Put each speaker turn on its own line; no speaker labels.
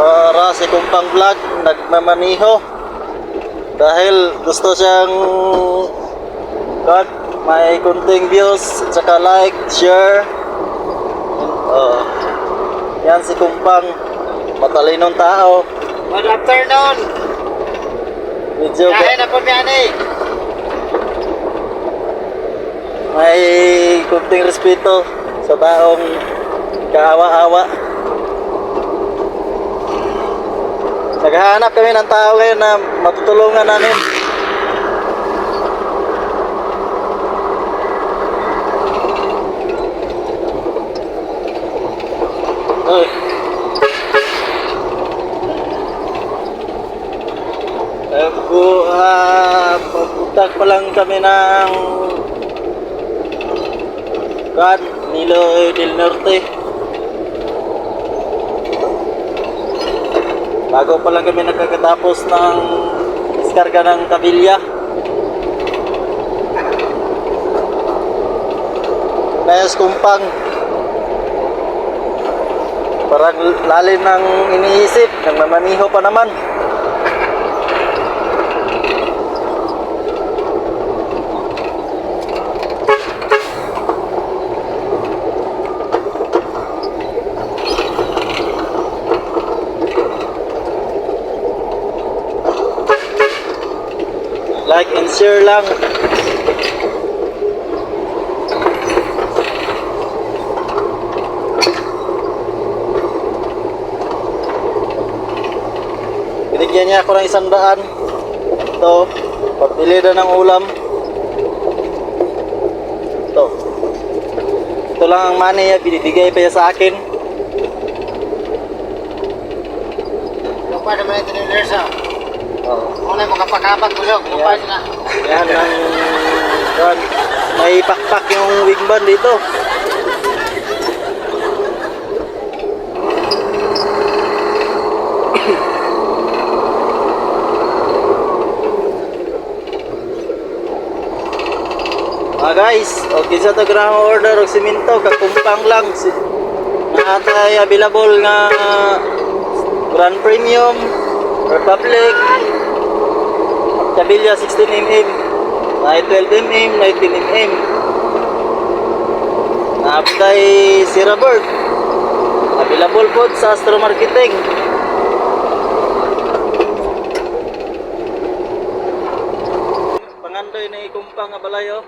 Para si Kumpang Vlog nagmamaniho dahil gusto siyang God, may kunting views at saka like, share. Oh. Yan si Kumpang, matalinong tao.
Good afternoon.
Medyo
Kaya na po yan eh.
may kunting respeto sa taong kaawa-awa. Naghahanap kami ng tao ngayon na matutulungan namin. Uy. Eh, bu, ah, papunta pa lang kami ng kan Nilo del Norte. Bago pa lang kami nagkakatapos ng iskarga ng kabilya. Nayas kumpang. Parang lalim ng iniisip, nagmamaniho pa naman. Like and share lang. Binigyan niya ako ng isang daan. Ito, pabili na ng ulam. Ito. Ito lang ang money niya, binibigay pa niya sa akin.
Yung pa naman ito ni Lersa.
Oh.
Muna yung makapakapat mo yung kumpay na.
Yan ang yan. May pakpak yung wingman dito. Mga guys, okay sa to grama order og siminto kakumpang lang si naatay available nga Grand Premium Republic Cabilya 16mm, may 12mm, may 10mm. Naaptay Sierra Bird. Available po sa Astro Marketing. Pangandoy na ikumpang nga balayo.